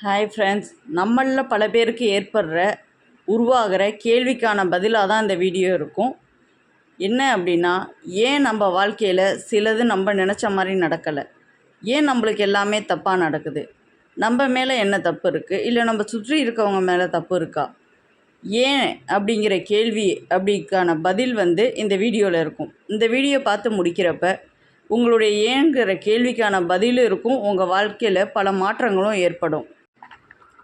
Hi friends நம்மளில் பல பேருக்கு ஏற்படுற உருவாகிற கேள்விக்கான பதிலாக தான் இந்த வீடியோ இருக்கும். என்ன அப்படின்னா ஏன் நம்ம வாழ்க்கையில் சிலது நம்ம நினச்ச மாதிரி நடக்கலை? ஏன் நம்மளுக்கு எல்லாமே தப்பாக நடக்குது? நம்ம மேலே என்ன தப்பு இருக்குது இல்லை நம்ம சுற்றி இருக்கவங்க மேலே தப்பு இருக்கா? ஏன் அப்படிங்கிற கேள்வி அப்படிக்கான பதில் வந்து இந்த வீடியோவில் இருக்கும். இந்த வீடியோ பார்த்து முடிக்கிறப்ப உங்களுடைய ஏங்கிற கேள்விக்கான பதிலும் இருக்கும். உங்கள் வாழ்க்கையில் பல மாற்றங்களும் ஏற்படும்.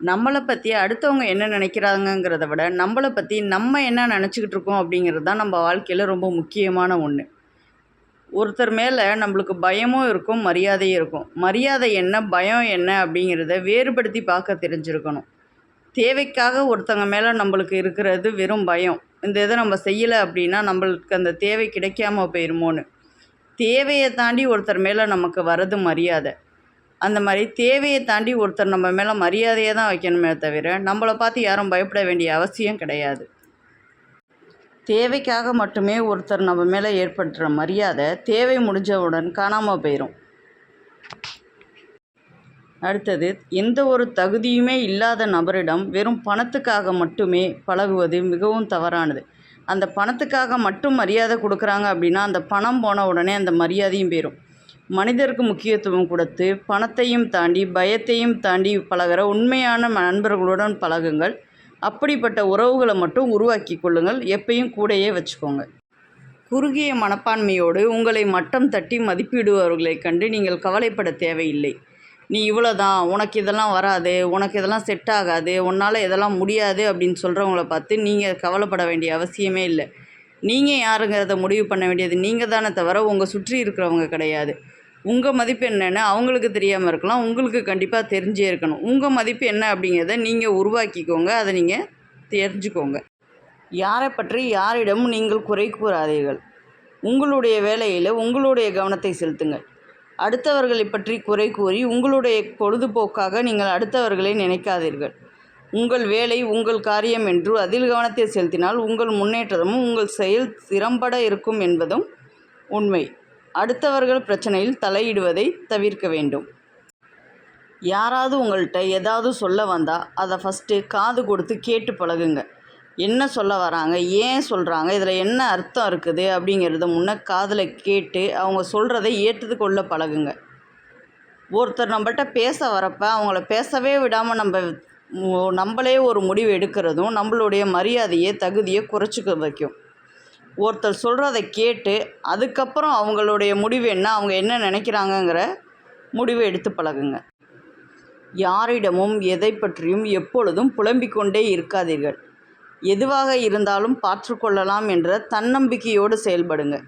நம்மளை பற்றி அடுத்தவங்க என்ன நினைக்கிறாங்கங்கிறத விட நம்மளை பற்றி நம்ம என்ன நினச்சிக்கிட்டு இருக்கோம் அப்படிங்கிறது தான் நம்ம வாழ்க்கையில் ரொம்ப முக்கியமான ஒன்று ஒருத்தர் மேலே நம்மளுக்கு பயமும் இருக்கும் மரியாதையும் இருக்கும். மரியாதை என்ன பயம் என்ன அப்படிங்கிறத வேறுபடுத்தி பார்க்க தெரிஞ்சிருக்கணும். தேவைக்காக ஒருத்தங்க மேலே நம்மளுக்கு இருக்கிறது வெறும் பயம். இந்த இதை நம்ம செய்யலை அப்படின்னா நம்மளுக்கு அந்த தேவை கிடைக்காம போயிருமோன்னு. தேவையை தாண்டி ஒருத்தர் மேலே நமக்கு வர்றது மரியாதை. அந்த மாதிரி தேவையை தாண்டி ஒருத்தர் நம்ம மேலே மரியாதையை தான் வைக்கணுமே தவிர நம்மளை பார்த்து யாரும் பயப்பட வேண்டிய அவசியம் கிடையாது. தேவைக்காக மட்டுமே ஒருத்தர் நம்ம மேலே ஏற்படுற மரியாதை தேவை முடிஞ்சவுடன் காணாமல் போயிடும் அடுத்தது எந்த ஒரு தகுதியுமே இல்லாத நபரிடம் வெறும் பணத்துக்காக மட்டுமே பழகுவது மிகவும் தவறானது. அந்த பணத்துக்காக மட்டும் மரியாதை கொடுக்குறாங்க அப்படின்னா அந்த பணம் போன உடனே அந்த மரியாதையும் போயிடும் மனிதருக்கு முக்கியத்துவம் கொடுத்து பணத்தையும் தாண்டி பயத்தையும் தாண்டி பழகிற உண்மையான நண்பர்களுடன் பழகுங்கள். அப்படிப்பட்ட உறவுகளை மட்டும் உருவாக்கி கொள்ளுங்கள். எப்பயும் கூடையே வச்சுக்கோங்க. குறுகிய மனப்பான்மையோடு உங்களை மட்டம் தட்டி மதிப்பிடுபவர்களை கண்டு நீங்கள் கவலைப்பட தேவையில்லை. நீ இவ்வளோ தான் உனக்கு இதெல்லாம் வராது. உனக்கு இதெல்லாம் செட் ஆகாது. உன்னால் இதெல்லாம் முடியாது அப்படின்னு சொல்கிறவங்கள பார்த்து நீங்கள் கவலைப்பட வேண்டிய அவசியமே இல்லை. நீங்கள் யாருங்கிறத முடிவு பண்ண வேண்டியது நீங்கள் தானே தவிர உங்கள் சுற்றி இருக்கிறவங்க கிடையாது. உங்கள் மதிப்பு என்னென்னு அவங்களுக்கு தெரியாமல் இருக்கலாம். உங்களுக்கு கண்டிப்பாக தெரிஞ்சே இருக்கணும். உங்கள் மதிப்பு என்ன அப்படிங்கிறத நீங்கள் உருவாக்கிக்கோங்க. அதை நீங்கள் தெரிஞ்சுக்கோங்க. யாரை பற்றி யாரிடமும் நீங்கள் குறை கூறாதீர்கள். உங்களுடைய வேலையில் உங்களுடைய கவனத்தை செலுத்துங்கள். அடுத்தவர்களை பற்றி குறை கூறி உங்களுடைய பொழுதுபோக்காக நீங்கள் அடுத்தவர்களை நினைக்காதீர்கள். உங்கள் வேலை உங்கள் காரியம் என்று அதில் கவனத்தை செலுத்தினால் உங்கள் முன்னேற்றமும் உங்கள் செயல் திறம்பட இருக்கும் என்பதும் உண்மை. அடுத்தவர்கள் பிரச்சனையில் தலையிடுவதை தவிர்க்க வேண்டும். யாராவது உங்கள்கிட்ட ஏதாவது சொல்ல வந்தால் அதை ஃபஸ்ட்டு காது கொடுத்து கேட்டு பழகுங்க. என்ன சொல்ல வராங்க ஏன் சொல்கிறாங்க இதில் என்ன அர்த்தம் இருக்குது அப்படிங்கிறத முன்னே காதில் கேட்டு அவங்க சொல்கிறத ஏற்றுக்கொள்ள பழகுங்க. ஒருத்தர் நம்மகிட்ட பேச வரப்போ அவங்கள பேசவே விடாமல் நம்ம நம்மளே ஒரு முடிவு எடுக்கிறதும் நம்மளுடைய மரியாதையை தகுதியை குறைச்சிக்க வைக்கும். ஒருத்தர் சொல்கிறத கேட்டு அதுக்கப்புறம் அவங்களுடைய முடிவு என்ன அவங்க என்ன நினைக்கிறாங்கங்கிற முடிவை எடுத்து பழகுங்க. யாரிடமும் எதை பற்றியும் எப்பொழுதும் புலம்பிக் கொண்டே இருக்காதீர்கள். எதுவாக இருந்தாலும் பார்த்துக்கொள்ளலாம் என்ற தன்னம்பிக்கையோடு செயல்படுங்க.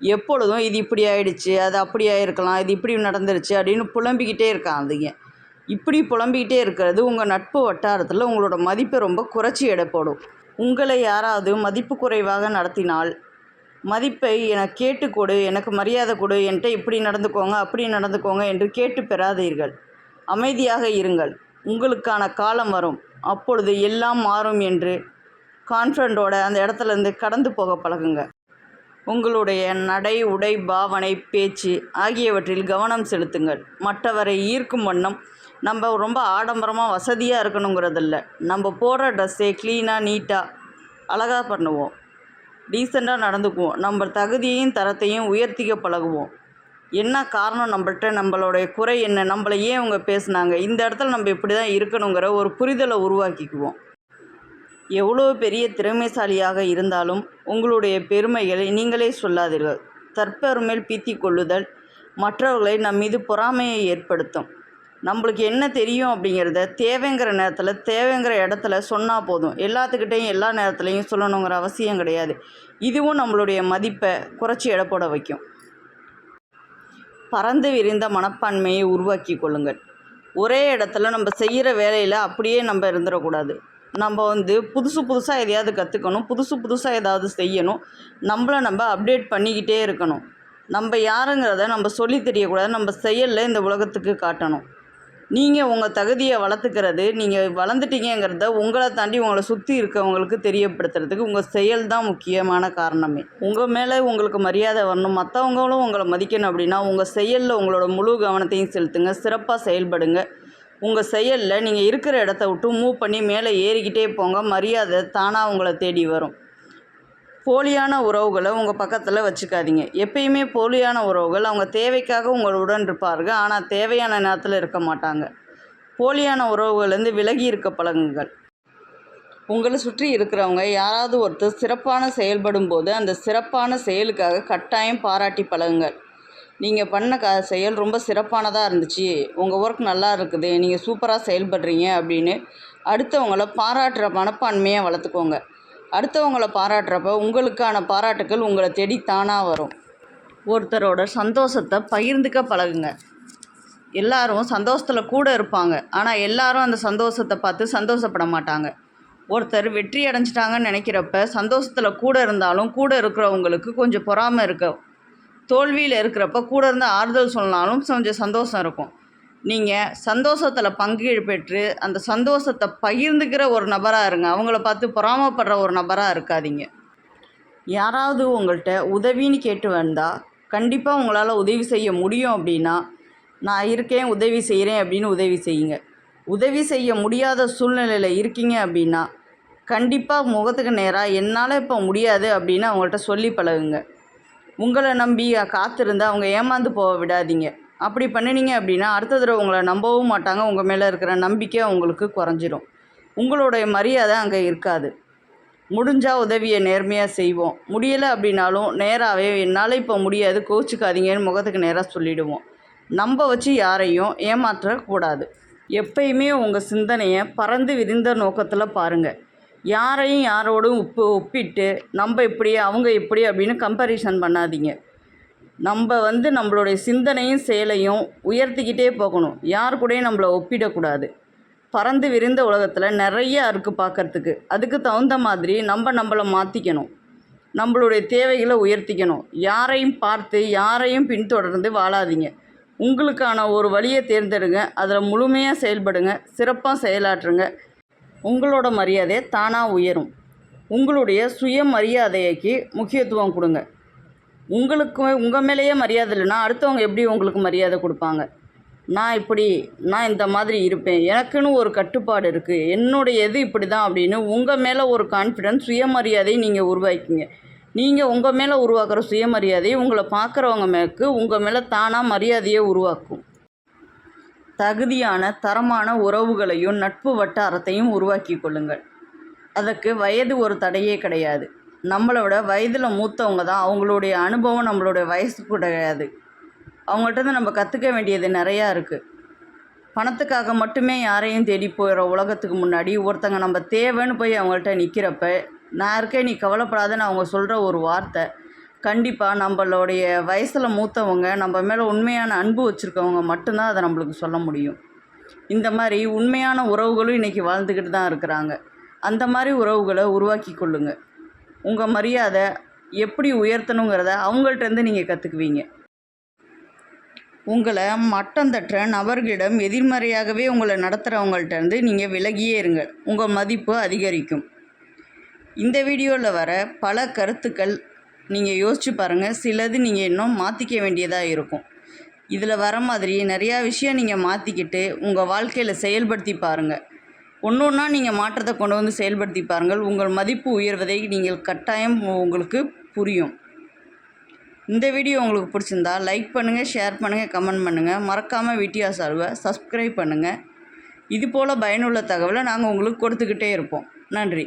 எப்பொழுதும் இது இப்படி ஆயிடுச்சு அது அப்படி ஆயிருக்கலாம் இது இப்படி நடந்துருச்சு அப்படின்னு புலம்பிக்கிட்டே இருக்காதீங்க. இப்படி புலம்பிக்கிட்டே இருக்கிறது உங்கள் நட்பு வட்டாரத்தில் உங்களோட மதிப்பை ரொம்ப குறைச்சி எடை போடும். உங்களை யாராவது மதிப்பு குறைவாக நடத்தினால் மதிப்பை எனக்கு கேட்டு கொடு எனக்கு மரியாதை கொடு என்கிட்ட இப்படி நடந்துக்கோங்க அப்படி நடந்துக்கோங்க என்று கேட்டு பெறாதீர்கள். அமைதியாக இருங்கள். உங்களுக்கான காலம் வரும். அப்பொழுது எல்லாம் மாறும் என்று கான்ஃபிடண்ட்டோட அந்த இடத்துலேருந்து கடந்து போக பழகுங்க. உங்களுடைய நடை உடை பாவனை பேச்சு ஆகியவற்றில் கவனம் செலுத்துங்கள். மற்றவரை ஈர்க்கும் வண்ணம் நம்ம ரொம்ப ஆடம்பரமாக வசதியாக இருக்கணுங்கிறதில்ல. நம்ம போடுற ட்ரெஸ்ஸே க்ளீனாக நீட்டாக அழகாக பண்ணுவோம். டீசெண்டாக நடந்துக்குவோம். நம்ம தகுதியையும் தரத்தையும் உயர்த்திக்க பழகுவோம். என்ன காரணம் நம்மள்கிட்ட நம்மளுடைய குறை என்ன? நம்மளை ஏன் அவங்க பேசுனாங்க? இந்த இடத்துல நம்ம இப்படி தான் இருக்கணுங்கிற ஒரு புரிதலை உருவாக்கிக்குவோம். எவ்வளோ பெரிய திறமைசாலியாக இருந்தாலும் உங்களுடைய பெருமைகளை நீங்களே சொல்லாதீர்கள். தற்பெருமையில் பீத்தி கொள்ளுதல் மற்றவர்களை நம் மீது பொறாமையை ஏற்படுத்தும். நம்மளுக்கு என்ன தெரியும் அப்படிங்கிறத தேவைங்கிற நேரத்தில் தேவைங்கிற இடத்துல சொன்னால் போதும். எல்லாத்துக்கிட்டையும் எல்லா நேரத்துலையும் சொல்லணுங்கிற அவசியம் கிடையாது. இதுவும் நம்மளுடைய மதிப்பை குறைச்சி எடை வைக்கும். பறந்து விரிந்த மனப்பான்மையை உருவாக்கி கொள்ளுங்கள். ஒரே இடத்துல நம்ம செய்கிற வேலையில் அப்படியே நம்ம இருந்துடக்கூடாது. நம்ம வந்து புதுசு புதுசாக எதையாவது கற்றுக்கணும் புதுசு புதுசாக ஏதாவது செய்யணும். நம்மளை நம்ம அப்டேட் பண்ணிக்கிட்டே இருக்கணும். நம்ம யாருங்கிறத நம்ம சொல்லி தெரியக்கூடாது. நம்ம செயலில் இந்த உலகத்துக்கு காட்டணும். நீங்கள் உங்கள் தகுதியை வளர்த்துக்கிறது நீங்கள் வளர்ந்துட்டீங்கங்கிறத உங்களை தாண்டி உங்களை சுற்றி இருக்கவங்களுக்கு தெரியப்படுத்துறதுக்கு உங்கள் செயல் தான் முக்கியமான காரணமே. உங்கள் மேலே உங்களுக்கு மரியாதை வரணும். மற்றவங்களும் உங்களை மதிக்கணும் அப்படின்னா உங்கள் செயலில் உங்களோட முழு கவனத்தையும் செலுத்துங்க. சிறப்பாக செயல்படுங்க. உங்கள் செயலில் நீங்கள் இருக்கிற இடத்த விட்டு மூவ் பண்ணி மேலே ஏறிக்கிட்டே போங்க. மரியாதை தானாக உங்களை தேடி வரும். போலியான உறவுகளை உங்கள் பக்கத்தில் வச்சுக்காதீங்க. எப்பயுமே போலியான உறவுகள் அவங்க தேவைக்காக உங்களுடன் இருப்பார்கள். ஆனால் தேவையான நேரத்தில் இருக்க மாட்டாங்க. போலியான உறவுகள்லேருந்து விலகி இருக்க பழகுங்கள். உங்களை சுற்றி இருக்கிறவங்க யாராவது ஒருத்தர் சிறப்பான செயல்படும் போது அந்த சிறப்பான செயலுக்காக கட்டாயம் பாராட்டி பழகுங்கள். நீங்கள் பண்ண க செயல் ரொம்ப சிறப்பானதாக இருந்துச்சு. உங்கள் ஒர்க் நல்லா இருக்குது. நீங்கள் சூப்பராக செயல்படுறீங்க அப்படின்னு அடுத்தவங்கள பாராட்டுற மனப்பான்மையை வளர்த்துக்கோங்க. அடுத்தவங்கள பாராட்டுறப்ப உங்களுக்கான பாராட்டுக்கள் உங்களை தேடி தானாக வரும். ஒருத்தரோட சந்தோஷத்தை பகிர்ந்துக்க பழகுங்க. எல்லாரும் சந்தோஷத்தில் கூட இருப்பாங்க. ஆனால் எல்லாரும் அந்த சந்தோஷத்தை பார்த்து சந்தோஷப்பட மாட்டாங்க. ஒருத்தர் வெற்றி அடைஞ்சிட்டாங்கன்னு நினைக்கிறப்ப சந்தோஷத்தில் கூட இருந்தாலும் கூட இருக்கிறவங்களுக்கு கொஞ்சம் பொறாமை இருக்கும் தோல்வியில் இருக்கிறப்ப கூட இருந்து ஆறுதல் சொன்னாலும் கொஞ்சம் சந்தோஷம் இருக்கும். நீங்கள் சந்தோஷத்தில் பங்கு பெற்று அந்த சந்தோஷத்தை பகிர்ந்துக்கிற ஒரு நபராக இருங்க. அவங்கள பார்த்து பொறாமப்படுற ஒரு நபராக இருக்காதீங்க. யாராவது உங்கள்கிட்ட உதவின்னு கேட்டு வந்தால் கண்டிப்பாக உங்களால் உதவி செய்ய முடியும் அப்படின்னா நான் இருக்கேன் உதவி செய்கிறேன் அப்படின்னு உதவி செய்யுங்க. உதவி செய்ய முடியாத சூழ்நிலையில் இருக்கீங்க அப்படின்னா கண்டிப்பாக முகத்துக்கு நேராக என்னால் இப்போ முடியாது அப்படின்னு அவங்கள்ட்ட சொல்லி பழகுங்க. உங்களை நம்பி காத்திருந்து அவங்க ஏமாந்து போக விடாதீங்க. அப்படி பண்ணினீங்க அப்படின்னா அடுத்த தடவை உங்களை நம்பவும் மாட்டாங்க. உங்கள் மேலே இருக்கிற நம்பிக்கை அவங்களுக்கு குறைஞ்சிரும். உங்களுடைய மரியாதை அங்கே இருக்காது. முடிஞ்சால் உதவியை நேர்மையாக செய்வோம். முடியலை அப்படின்னாலும் நேராகவே என்னால் இப்போ முடியாது. கோச்சிக்காதீங்கன்னு முகத்துக்கு நேராக சொல்லிவிடுவோம் நம்ப வச்சு யாரையும் ஏமாற்றக்கூடாது. எப்பயுமே உங்கள் சிந்தனையை பறந்து விரிந்த நோக்கத்தில் பாருங்கள் யாரையும் யாரோடும் உப்பு ஒப்பிட்டு நம்ம இப்படி அவங்க இப்படி அப்படின்னு கம்பேரிசன் பண்ணாதீங்க. நம்ம வந்து நம்மளுடைய சிந்தனையும் செயலையும் உயர்த்திக்கிட்டே போகணும். யார் கூடயும் நம்மளை ஒப்பிடக்கூடாது. பறந்து விரிந்த உலகத்தில் நிறைய இருக்குது பார்க்குறதுக்கு. அதுக்கு தகுந்த மாதிரி நம்ம நம்மளை மாற்றிக்கணும் நம்மளுடைய தேவைகளை உயர்த்திக்கணும். யாரையும் பார்த்து யாரையும் பின்தொடர்ந்து வாழாதீங்க. உங்களுக்கான ஒரு வழியை தேர்ந்தெடுங்க. அதில் முழுமையாக செயல்படுங்க. சிறப்பாக செயலாற்றுங்க. உங்களோட மரியாதை தானாக உயரும். உங்களுடைய சுய மரியாதைக்கு முக்கியத்துவம் கொடுங்க. உங்களுக்கு உங்கள் மேலேயே மரியாதை இல்லைன்னா அடுத்தவங்க எப்படி உங்களுக்கு மரியாதை கொடுப்பாங்க? நான் இப்படி நான் இந்த மாதிரி இருப்பேன். எனக்குன்னு ஒரு கட்டுப்பாடு இருக்குது என்னுடைய இது இப்படி தான் அப்படின்னு உங்கள் மேலே ஒரு கான்ஃபிடென்ஸ் சுயமரியாதையை நீங்கள் உருவாக்கிங்க. நீங்கள் உங்கள் மேலே உருவாக்குற சுயமரியாதையை உங்களை பார்க்குறவங்க மேற்கு உங்கள் மேலே தானாக மரியாதையை உருவாக்கும். தகுதியான தரமான உறவுகளையும் நட்பு வட்டாரத்தையும் உருவாக்கி கொள்ளுங்கள். அதற்கு வயது ஒரு தடையே கிடையாது. நம்மளோட வயதில் மூத்தவங்க தான் அவங்களுடைய அனுபவம் நம்மளுடைய வயசு கிடையாது. அவங்கள்ட்ட நம்ம கற்றுக்க வேண்டியது நிறையா இருக்குது பணத்துக்காக மட்டுமே யாரையும் தேடி போயிடுற உலகத்துக்கு முன்னாடி ஒருத்தங்க நம்ம தேவைன்னு போய் அவங்கள்ட்ட நிற்கிறப்ப நான் இருக்கேன் நீ கவலைப்படாதன்னு அவங்க சொல்கிற ஒரு வார்த்தை கண்டிப்பாக நம்மளுடைய வயசில் மூத்தவங்க நம்ம மேலே உண்மையான அன்பு வச்சுருக்கவங்க மட்டும்தான் அதை நம்மளுக்கு சொல்ல முடியும். இந்த மாதிரி உண்மையான உறவுகளும் இன்றைக்கி வாழ்ந்துக்கிட்டு தான் இருக்கிறாங்க. அந்த மாதிரி உறவுகளை உருவாக்கி கொள்ளுங்கள் உங்கள் மரியாதை எப்படி உயர்த்தணுங்கிறத அவங்கள்ட்டேருந்து நீங்கள் கற்றுக்குவீங்க உங்களை மட்டம் தட்டுற நபர்களிடம் எதிர்மறையாகவே உங்களை நடத்துகிறவங்கள்ட்டேருந்து நீங்கள் விலகியே இருங்கள். உங்கள் மதிப்பு அதிகரிக்கும். இந்த வீடியோவில் வர பல கருத்துக்கள் நீங்கள் யோசிச்சு பாருங்கள் சிலது நீங்கள் இன்னும் மாற்றிக்க வேண்டியதாக இருக்கும். இதில் வர மாதிரி நிறையா விஷயம் நீங்கள் மாற்றிக்கிட்டு உங்கள் வாழ்க்கையில் செயல்படுத்தி பாருங்கள் ஒன்று ஒன்றா நீங்கள் மாற்றத்தை கொண்டு வந்து செயல்படுத்தி பாருங்கள். உங்கள் மதிப்பு உயர்வதை நீங்கள் கட்டாயம் உங்களுக்கு புரியும். இந்த வீடியோ உங்களுக்கு பிடிச்சிருந்தா லைக் பண்ணுங்கள் ஷேர் பண்ணுங்கள் கமெண்ட் பண்ணுங்கள் மறக்காமல் விட்டியா சால்வை சப்ஸ்கிரைப் பண்ணுங்கள் இது போல் பயனுள்ள தகவலை நாங்கள் உங்களுக்கு கொடுத்துக்கிட்டே இருப்போம். நன்றி.